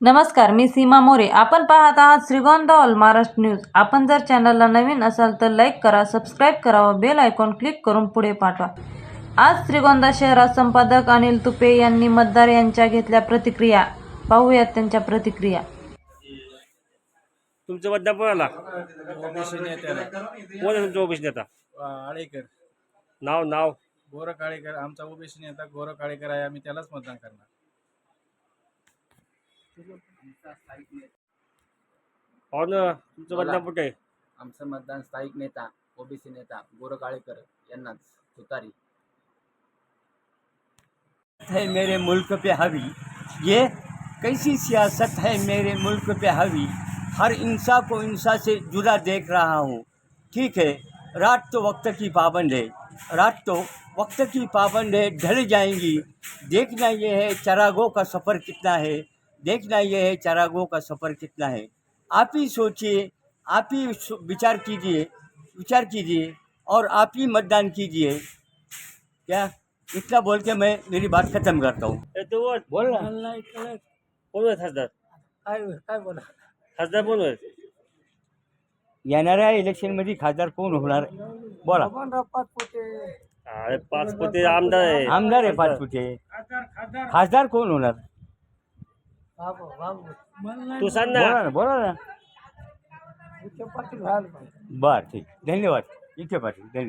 नमस्कार मी सीमा मोरे. आपण पाहत आहात श्रीगोंदा ऑल महाराष्ट्र न्यूज. आपण जर चॅनलला नवीन असाल तर लाईक करा सबस्क्राईब करा व बेल आयकॉन क्लिक करून पुढे पाठवा. आज श्रीगोंदा शहरात संपादक अनिल तुपे यांनी मतदार यांच्या घेतल्या प्रतिक्रिया. पाहूयात त्यांच्या प्रतिक्रिया. तुमचं मतदान कोणाला ओबीसी नेत्याला कोण आहे तुमचं ओबीसी नेता? आळेकर. नाव नाव? गोरख काळेकर आमचा ओबीसी नेता गोरख काळेकर आहे. आम्ही त्यालाच मतदान करणार. हो ना तुमचं मतदान कुठे? आहे आमचं मतदान स्थायिक नेता ओबीसी नेता काळेकर यांनाच तुतारी है मेरे मुल्क पे हावी. ये कैसी सियासत है मेरे मुल्क पे हावी? हर इंसा को इंसा से जुदा देख रहा हूँ। ठीक है रात तो वक्त की पाबंद है। रात तो वक्त की पाबंद है ढल जाएँगी। देखना ये है चरागों का सफ़र कितना है। देखना यह है चरागों का सफ़र कितना है। आप ही सोचिए आप ही विचार कीजिए विचार कीजिए और आप ही मतदान कीजिए। क्या? इतना बोल के मैं मेरी बात खत्म करता हूँ। तू बोल बोल ना। कोण आहे खासदार काय बोला खासदार कोण आहे येणाऱ्या इलेक्शनमध्ये खासदार कोण होणार? बोला। अरे पाच पोते आमदार आहे। आमदार आहे पाचपुते खासदार कोण होणार? तू सांग ना. बोला ना बोला ना. बर ठीक. धन्यवाद. इथे पाटील धन्यवाद.